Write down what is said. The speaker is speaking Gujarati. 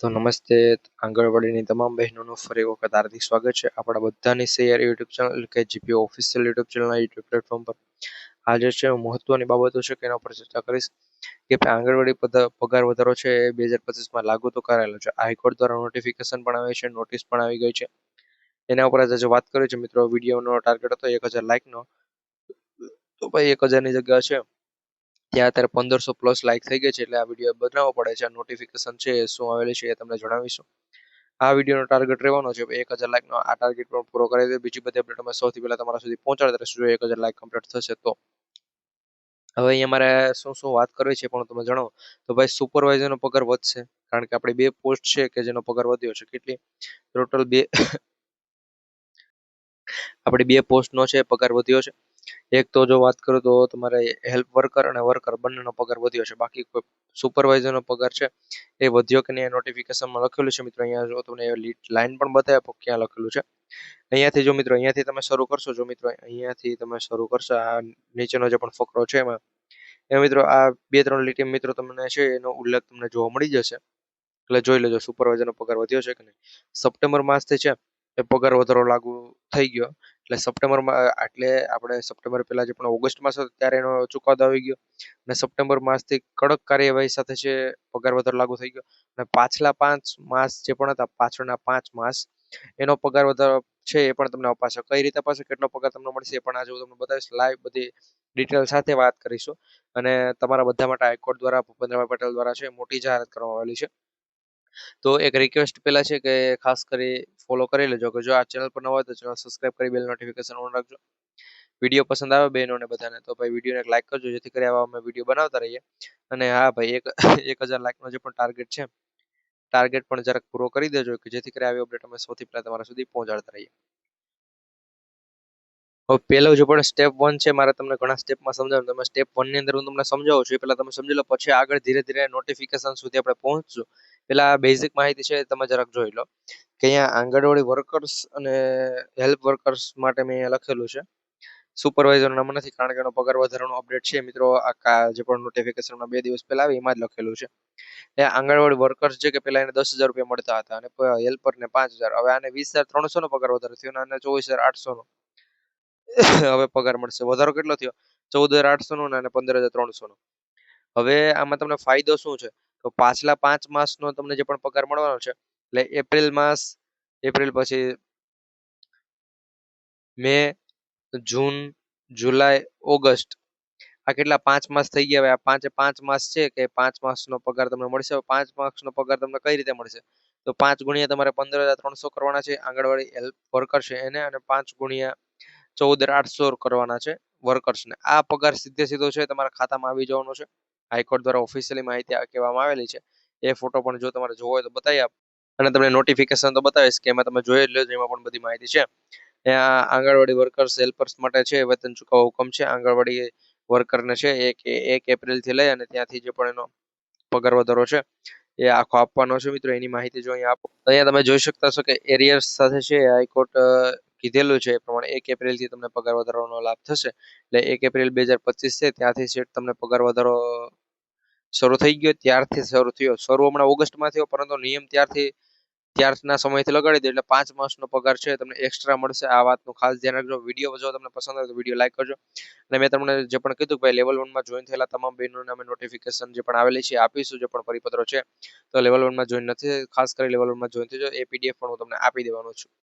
તો નમસ્તે આંગણવાડીની તમામ બહેનોનું ફરી વખત હાર્દિક સ્વાગત છે આપણા બધાની શેર યુટ્યુબ ચેનલ કે જીપી ઓફિશિયલ યુટ્યુબ ચેનલના યુટ્યુબ પ્લેટફોર્મ પર. આજે છે મહત્વની બાબતો છે કે એના ઉપર ચર્ચા કરીશ કે આંગણવાડી પગાર વધારો છે એ બે હજાર પચીસમાં લાગુ તો કરાયેલો છે. હાઈકોર્ટ દ્વારા નોટિફિકેશન પણ આવે છે નોટિસ પણ આવી ગઈ છે. એના ઉપર આજે વાત કરી છે મિત્રો વિડીયોનો ટાર્ગેટ હતો એક હજાર લાઇકનો તો ભાઈ એક હજારની જગ્યા છે. ત્યાં અત્યારે પંદરસો પ્લસ લાઇક થઈ ગઈ છે એટલે આ વીડિયો બનાવવો પડે છે. નોટિફિકેશન છે શું આવેલી છે એ તમને જણાવીશું. આ વિડીયોનો ટાર્ગેટ રહેવાનો છે એક હજાર લાઇકનો આ ટાર્ગેટ પણ પૂરો કરી દે. બીજી બધી અપડેટ અમે સૌથી પહેલાં તમારા સુધી પહોંચાડતા રહીશું જો એક હજાર લાઇક કમ્પ્લીટ થશે તો. હવે અહીંયા મારે શું શું વાત કરવી છે પણ તમે જણાવો. તો ભાઈ સુપરવાઇઝરનો પગાર વધશે. કારણ કે આપણે બે પોસ્ટ છે કે જેનો પગાર વધ્યો છે કેટલી? ટોટલ બે. આપણી બે પોસ્ટનો છે, પગાર વધ્યો છે. એક તો જો વાત કરું તો તમારે હેલ્પ વર્કર અને વર્કર બંનેનો પગાર વધ્યો છે. બાકી કોઈ સુપરવાઇઝરનો પગાર છે, એ વધ્યો કે નહીં નોટિફિકેશનમાં લખેલું છે મિત્રો. અહીંયા જો તમને લાઇન પણ બતાવે ક્યાં લખેલું છે. અહીંયાથી જો મિત્રો, અહીંયાથી તમે શરૂ કરશો, જો મિત્રો, અહીંયાથી તમે શરૂ કરશો, આ નીચેનો જે પણ ફકરો છે એમાં. એ મિત્રો, આ બે ત્રણ લીટી મિત્રો તમને છે એનો ઉલ્લેખ તમને જોવા મળી જશે. એટલે જોઈ લેજો સુપરવાઇઝરનો પગાર વધ્યો છે કે નહીં. સપ્ટેમ્બર માસથી છે. એ પગાર વધારો લાગુ થઈ ગયો. એટલે સપ્ટેમ્બરમાં, એટલે આપણે સપ્ટેમ્બર પહેલા જે પણ ઓગસ્ટ માસ ત્યારે એનો ચુકાદો આવી ગયો. અને સપ્ટેમ્બર માસથી કડક કાર્યવાહી સાથે છે પગાર વધારો લાગુ થઈ ગયો. અને પાછલા પાંચ માસ જે પણ હતા, પાછળના પાંચ માસ, એનો પગાર વધારો છે એ પણ તમને અપાશે. કઈ રીતે અપાશે, કેટલો પગાર તમને મળશે એ પણ આજે હું તમને બતાવીશ. લાઈવ બધી ડિટેલ સાથે વાત કરીશું. અને તમારા બધા માટે હાઈકોર્ટ દ્વારા ભૂપેન્દ્રભાઈ પટેલ દ્વારા છે, મોટી જાહેરાત કરવામાં આવેલી છે. તો એક રિક્વેસ્ટ પેલા છે કે ખાસ કરી ફોલો કરી લેજો કે જો આ ચેનલ પર ન હોય તો ચેનલ સબસ્ક્રાઇબ કરી બેલ નોટિફિકેશન ઓન રાખજો. વીડિયો પસંદ આવે બહેનોને બધાને, તો ભાઈ વિડીયોને એક લાઇક કરજો, જેથી કરી આવા અમે વીડિયો બનાવતા રહીએ. અને હા ભાઈ, એક એક હજાર લાઇકનો જે પણ ટાર્ગેટ છે ટાર્ગેટ પણ જરાક પૂરો કરી દેજો કે જેથી કરી આવી અપડેટ અમે સૌથી પહેલાં તમારા સુધી પહોંચાડતા રહીએ. હવે પહેલો જે પણ સ્ટેપ વન છે, મારે તમને ઘણા સ્ટેપમાં સમજાવું તમે સ્ટેપ વનની અંદર હું તમને સમજાવું છું. એ પહેલાં તમે સમજી લો, પછી આગળ ધીરે ધીરે નોટિફિકેશન સુધી આપણે પહોંચશું. પેલા બેઝિક માહિતી છે તમે જરાક જોઈ લો. કે અહીંયા આંગણવાડી વર્કર્સ અને હેલ્પ વર્કર્સ માટે મેં અહીંયા લખેલું છે. સુપરવાઇઝર નામ નથી, કારણ કે એનો પગાર વધારાનો અપડેટ છે. મિત્રો આ જે પણ નોટિફિકેશન બે દિવસ પહેલા આવી એમાં જ લખેલું છે. એ આંગણવાડી વર્કર્સ છે કે પેલા એને દસ હજાર રૂપિયા મળતા હતા અને હેલ્પરને પાંચ હજાર. હવે આને વીસ હજાર ત્રણસો નો પગાર વધારો થયો અને ચોવીસ હજાર આઠસો નો. હવે પગાર મળશે. વધારો કેટલો થયો? ચૌદ હજાર આઠસો નો અને પંદર હજાર ત્રણસો નો હવે આમાં તમને ફાયદો શું છે? તો પાછલા પાંચ માસનો તમને જે પણ પગાર મળવાનો છે, એટલે એપ્રિલ માસ, એપ્રિલ પછી મે, જૂન, જુલાઈ, ઓગસ્ટ, આ કેટલા પાંચ માસ થઈ ગયા? હવે આ પાંચે પાંચ માસ છે કે પાંચ માસનો પગાર તમને મળશે? પાંચ માસનો પગાર તમને કઈ રીતે મળશે? તો પાંચ ગુણ્યા તમારે પંદર હજાર ત્રણસો કરવાના છે. આંગણવાડી હેલ્પ વર્કર છે એને અને પાંચ ગુણ્યા ચૌદ આઠસો કરવાના છે વર્કર્સને આ પગાર સીધે સીધો છે, તમારા ખાતામાં આવી જવાનો છે. હાઈકોર્ટ દ્વારા ઓફિશિયલી માહિતી કહેવામાં આવેલી છે. એ ફોટો પણ જો તમારે જોવો હોય તો બતાવી આપ. અને તમને નોટિફિકેશન તો બતાવીશ કે એમાં તમે જોઈ લેજો, એમાં પણ બધી માહિતી છે. ત્યાં આંગણવાડી વર્કર્સ હેલ્પર્સ માટે છે, વેતન ચૂકવવા હુકમ છે. આંગણવાડી વર્કરને છે, એક એક એપ્રિલથી લઈ અને ત્યાંથી જે પણ એનો પગાર વધારો છે, એ આખો આપવાનો છે. મિત્રો, એની માહિતી જો અહીંયા આપો. અહીંયા તમે જોઈ શકતા છો કે એરિયર્સ સાથે છે, હાઈકોર્ટ કીધેલું છે એ પ્રમાણે એક એપ્રિલથી તમને પગાર વધારવાનો લાભ થશે. એટલે એક એપ્રિલ બે હજાર પચીસ છે, ત્યાંથી સેટ તમને પગાર વધારો શરૂ થઈ ગયો, ત્યારથી શરૂ થયો. શરૂ હમણાં ઓગસ્ટમાં થયો, પરંતુ નિયમ ત્યારથી, ત્યારના સમયથી લગાડી દે એટલે પાંચ માસનો પગાર છે, તમને એક્સ્ટ્રા મળશે. આ વાતનું ખાસ ધ્યાન રાખજો. વીડિયો જો તમને પસંદ આવે તો વીડિયો લાઈક કરજો. અને મેં તમને જે પણ કીધું ભાઈ લેવલ વનમાં જોઈન થયેલા તમામ બહેનોને અમે નોટિફિકેશન જે પણ આવેલી છે આપીશું, જે પણ પરિપત્રો છે. તો લેવલ વનમાં જોઈન નથી, ખાસ કરી લેવલ વનમાં જોઈન થજો એ પીડીએફ પણ હું તમને આપી દેવાનો છું.